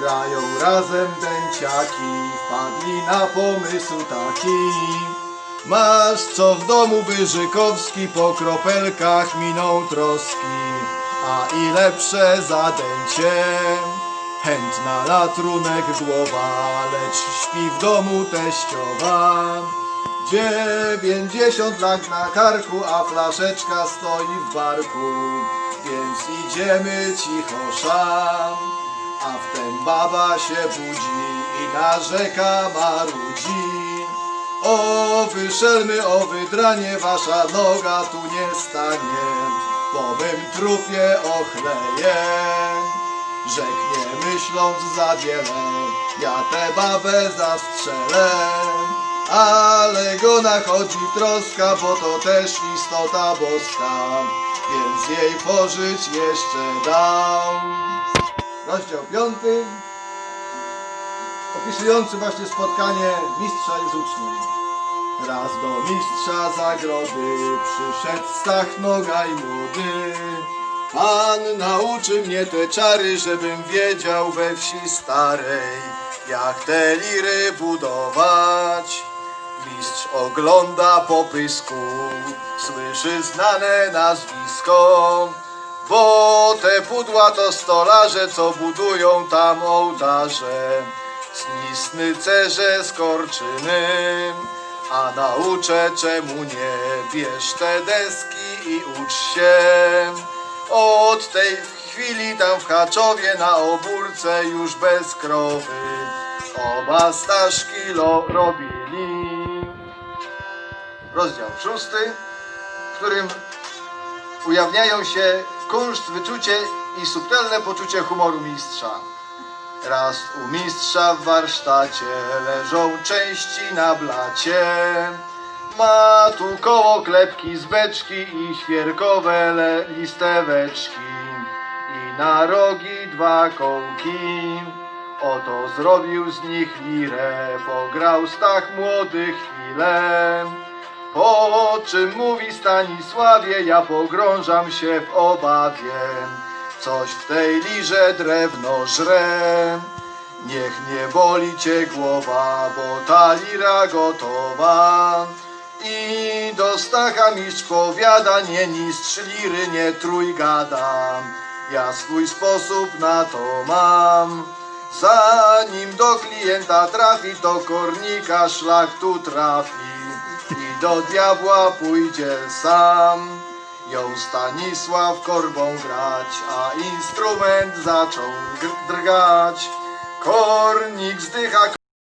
Grają razem dęciaki, wpadli na pomysł taki. Masz co w domu Wyżykowski, po kropelkach miną troski, a i lepsze zadęcie. Chętna na trunek głowa, lecz śpi w domu teściowa. Dziewięćdziesiąt lat na karku, a flaszeczka stoi w barku, więc idziemy cicho szam. A wtem baba się budzi i narzeka marudzi. O wyszelmy, o wydranie, wasza noga tu nie stanie, po mym trupie ochleję. Rzeknie myśląc za wiele, ja tę babę zastrzelę. Ale go nachodzi troska, bo to też istota boska, więc jej pożyć jeszcze dam. Rozdział piąty, opisujący właśnie spotkanie mistrza i z uczniem. Raz do mistrza zagrody przyszedł Stach Nogaj młody. Pan nauczy mnie te czary, żebym wiedział we wsi starej, jak te liry budować. Mistrz ogląda po pysku, słyszy znane nazwisko. Bo te pudła to stolarze, co budują tam ołtarze. Snisny cerze skorczyny, a nauczę czemu nie. Bierz te deski i ucz się. Od tej chwili tam w Haczowie na obórce już bez krowy oba Staszki lo robili. Rozdział szósty, w którym ujawniają się kunszt, wyczucie i subtelne poczucie humoru mistrza. Raz u mistrza w warsztacie leżą części na blacie. Ma tu koło klepki z beczki i świerkowe listeweczki. I na rogi dwa kołki. Oto zrobił z nich lirę, pograł Stach młody chwilę. Czym mówi Stanisławie, ja pogrążam się w obawie. Coś w tej lirze drewno żre. Niech nie boli cię głowa, bo ta lira gotowa. I do Stacha mistrz powiada, nie niszcz liry, nie trój gada. Ja swój sposób na to mam. Zanim do klienta trafi, do kornika szlak tu trafi i do diabła pójdzie sam. Ją Stanisław korbą grać, a instrument zaczął drgać. Kornik zdycha,